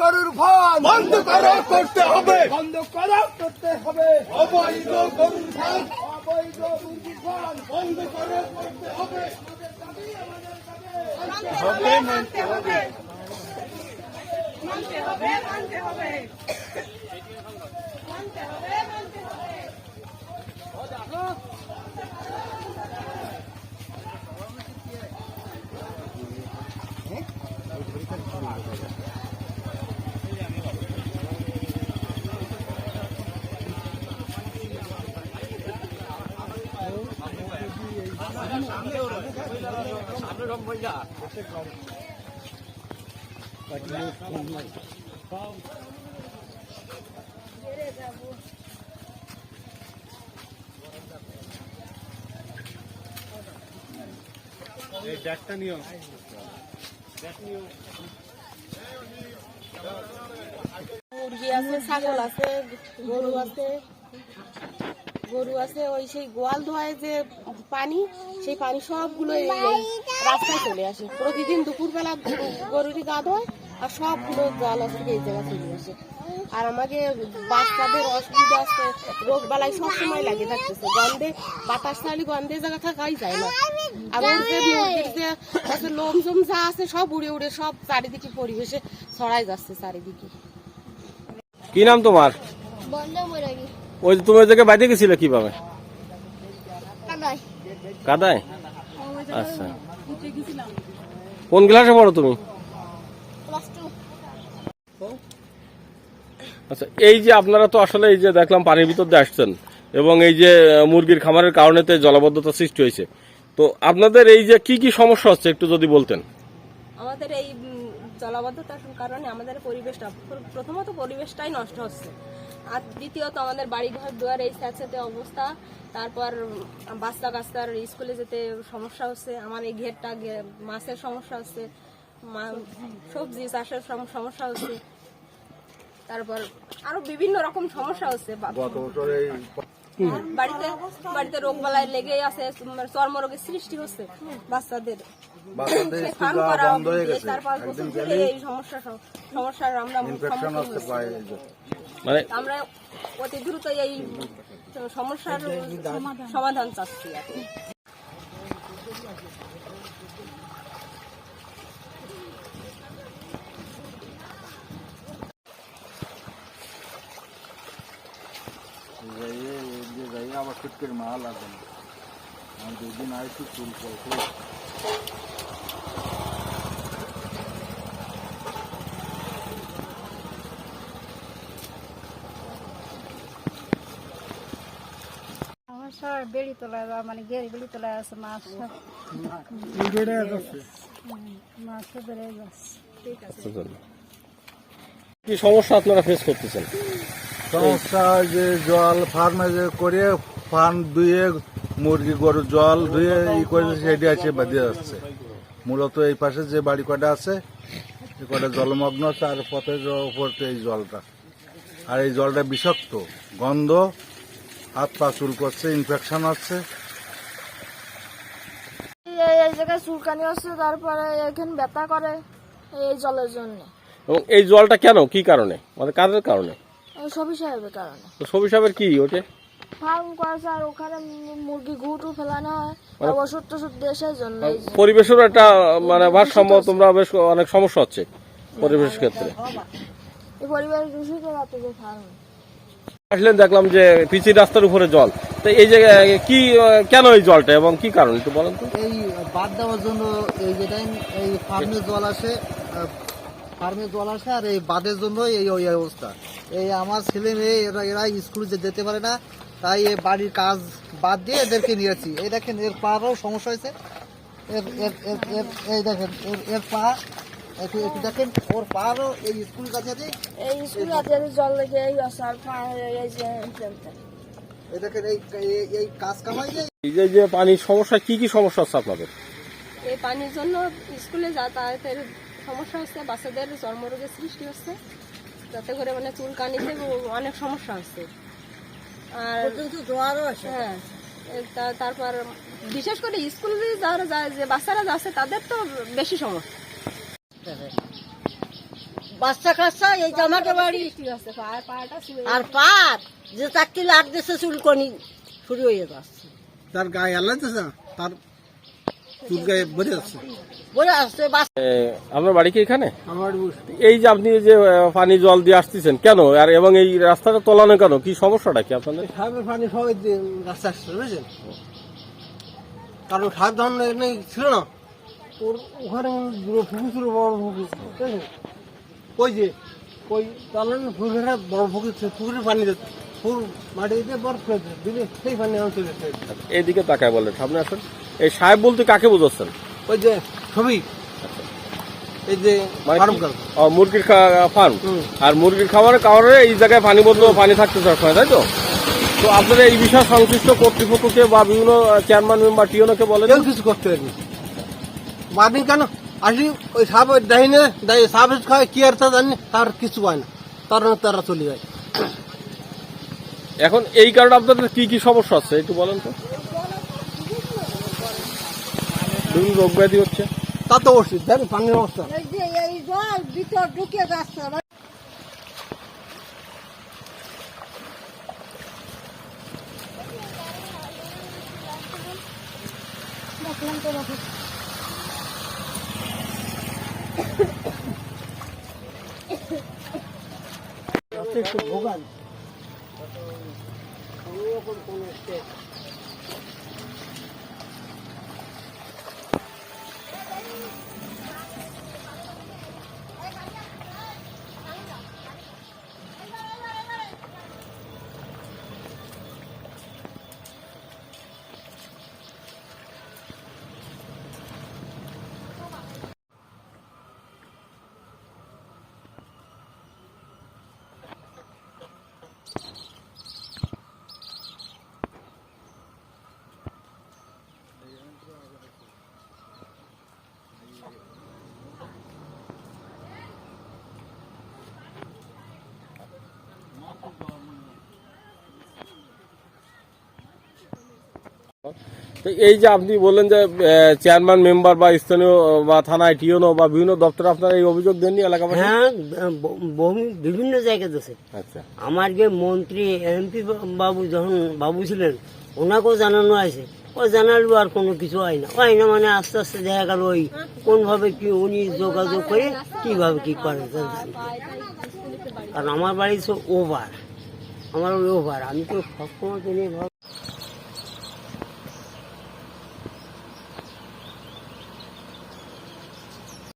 গরুর ফান বন্ধ করো করতে হবে। বন্ধ করা করতে হবে। অবৈধ গরুর ফার্ম অবৈধ মুরগির ফান বন্ধ করো করতে হবে। হবে মানতে হবে। মানতে হবে মানতে হবে। মানতে হবে মানতে হবে। মুরগি আছে ছাগল আছে গরু আছে। গরু আছে ওই সেই গোয়াল ধোয়ায় যে পানি সেই পানি সবগুলো এই রাস্তায় চলে আসে। প্রতিদিন দুপুরবেলা গরুরই গা ধোয় আর সবগুলো জল আছে এই জায়গায় চলে আসে। আর আমাকে বাচ্চাদের অসুবিধা আছে রোগ বালাই সবসময় লাগে থাকতেছে। গন্ধে বাতাস ছাড়লে গন্ধে জায়গা থাকাই যায় না। আর ওর যে মুরগির যে আছে লোম জম যা আছে সব উড়ে উড়ে সব চারিদিকে পরিবেশে ছড়াই যাচ্ছে চারিদিকে। কি নাম তোমার? ওই তুমি ওই জায়গায় বাইরে গেছিলে কীভাবে? কাদায়? আচ্ছা। কোন ক্লাসে পড়ো তুমি? আচ্ছা এই যে আপনারা তো আসলে এই যে দেখলাম পানির ভিতর দিয়ে আসছেন এবং এই যে মুরগির খামারের কারণেতে জলাবদ্ধতা সৃষ্টি হয়েছে। তো আপনাদের এই যে কি কি সমস্যা হচ্ছে একটু যদি বলতেন? আমাদের এই জলাবদ্ধতার কারণে আমাদের পরিবেশটা প্রথমত পরিবেশটাই নষ্ট হচ্ছে আর দ্বিতীয়ত আমাদের বাড়ি ঘর দুয়ার এই স্যাঁতস্যাঁতে অবস্থা তারপর বাচ্চা কাচ্চার স্কুলে যেতে সমস্যা হচ্ছে আমার এই ঘেরটা মাছের সমস্যা হচ্ছে সবজি চাষের সমস্যা হচ্ছে তারপর আরও বিভিন্ন রকম সমস্যা হচ্ছে বাড়িতে বাড়িতে রোগ বালাই লেগেই আছে চর্মরোগের সৃষ্টি হচ্ছে বাচ্চাদের। চার পাঁচ বছর ধরে এই সমস্যা সমস্যার আমরা সম্মুখীন মানে আমরা অতি দ্রুত এই সমস্যার সমাধান চাচ্ছি আর কি। আমার ফুটকের মাল আছে না আমি দুদিন চুল করতে আমার সব বেড়ি তোলা মানে গেড়ি বেড়ি তোলা আছে মাছ সব। মাছ সব বেড়ে যাচ্ছে। কি সমস্যা আপনারা ফেস করতেছেন? সমস্যা যে জল ফার্মে যে করে ফার্ম ধুয়ে মুরগি গরু জল ধুয়ে ই করে সেটি আছে বেঁধে যাচ্ছে মূলত এই পাশে যে বাড়ি কটা আছে এই কটা জলমগ্ন আছে আর পথের ওপর এই জলটা। আর এই জলটা বিষাক্ত গন্ধ হাত পা চুল করছে ইনফেকশন হচ্ছে। এই জায়গায় চুলকানি হচ্ছে তারপরে এখানে ব্যথা করে এই জলের জন্য। এবং এই জলটা কেন? কি কারণে? মানে কাদের কারণে? সবই সাহেবের কারণে। তো সবি সাহেবের কি ওটে ফার্ম করেছে আর ওখানে মুরগি ঘুটু ফেলানো হয়। আর ওষুধ টষুধ দেশের জন্য পরিবেশেরও একটা মানে ভারসাম্য তোমরা বেশ অনেক সমস্যা হচ্ছে পরিবেশের ক্ষেত্রে। এই পরিবার দূষিত রাতে যে ফার্ম। আসলে দেখলাম যে পিচি রাস্তার উপরে জল। তো এই জায়গায় কি কেন এই জলটা এবং কি কারণ একটু বলেন তো? এই বাদ দেওয়ার জন্য এই যে টাইম এই ফার্মে জল আসে ফার্মে জল আসে আর এই বাদের জন্য এই ওই অবস্থা। এই আমার ছেলে মেয়ে এরা এরা স্কুলে যে যেতে পারে না তাই এই বাড়ির কাজ বাদ দিয়ে এদেরকে নিয়েছি এই দেখেন এর পারও সমস্যা হয়েছে। এর এর এর এর- এই দেখেন এর এর পা একটু একটু দেখেন ওর পারও এই স্কুল কাছে এই স্কুল রাতে জল লেগে এই আসার এই যে এই দেখেন এই এই- এই কাজ কামাই যে এই যে যে পানির সমস্যা কি কি সমস্যা হচ্ছে আপনাদের? এই পানির জন্য স্কুলে যাতায়াতের সমস্যা হচ্ছে বাচ্চাদের চর্মরোগের সৃষ্টি হচ্ছে। যাতে করে মানে চুলকানিতে অনেক সমস্যা হচ্ছে। আর হ্যাঁ এ তা- তারপর বিশেষ করে স্কুলে যারা যায় যে বাচ্চারা যাচ্ছে তাদের তো বেশি সমস্যা। বাচ্চা কাচ্চা এই জামাটা বাড়ি আর পাট যে চারটি লাগতেছে চুলকনি শুরু হয়ে যাচ্ছে। তার গায়ে আল্লাহ তার চুল গায়ে বেড়ে যাচ্ছে বলে আসছে বাচ্চা আপনার বাড়ি কি এখানে? আমার এই যে আপনি যে পানি জল দিয়ে আসতেছেন কেন? আর এবং এই রাস্তাটা তলানো কেন? কি সমস্যাটা কি আপনাদের? সাহেবের পানি সবাই রাস্তা আসছে বুঝেছেন কারণ সাহেব এখানে ছিল না? ওর ওখানে দুটো পুকুর ছিল বড় ওই যে ওই চালান পুকুরে বড় পুকুরের পানি দিত। পুর মাটি দিয়ে বরফ দিলে সেই পানি আমার চলে আসে এইদিকে তাকায় বলেন সামনে আসেন। এই সাহেব বলতে কাকে বোঝাচ্ছেন? ওই যে ছবি। এই যে মানে ফার্ম মুরগির ফার্ম আর মুরগির খাবারের কারণে এই জায়গায় পানি বদল পানি থাকতে সবসময় তাই তো? তো আপনারা এই বিষয়ে সংশ্লিষ্ট কর্তৃপক্ষকে বা বিভিন্ন চেয়ারম্যান মেম্বার টিওনকে বলেন। কিছু করতে পারেনি মাদিন কেন? আসি ওই সাপ ওই ডাইনে ডাই সাপ খায় কি আর তা জানি তার কিছু হয় না। তার তারা চলে যায়। এখন এই কারণে আপনাদের কি কি সমস্যা হচ্ছে একটু বলেন তো। বিভিন্ন রোগ ব্যাধি হচ্ছে। তা তো অবশ্যই দেখ পানির অবস্থা। এই যে এই জল ভিতর ঢুকে যাচ্ছে একটু ভোগান। তো এই যে আপনি বললেন যে চেয়ারম্যান মেম্বার বা স্থানীয় বা থানায় টিওনো বা বিভিন্ন দপ্তরে আপনারা এই অভিযোগ দেননি এলাকাবাসী হ্যাঁ বহু- বিভিন্ন জায়গায় আছে আচ্ছা। আমার যে মন্ত্রী এমপি বাবু যখন বাবু ছিলেন ওনাকেও জানানো আছে ও জানালো আর কোনো কিছু হয় না। হয় না মানে আস্তে আস্তে দেখা গেল ওই কোনভাবে কি উনি যোগাযোগ করে কীভাবে কি করে। কারণ আমার বাড়ি ওভার। আমার ওই ওভার। আমি তো সবসময় নিয়ে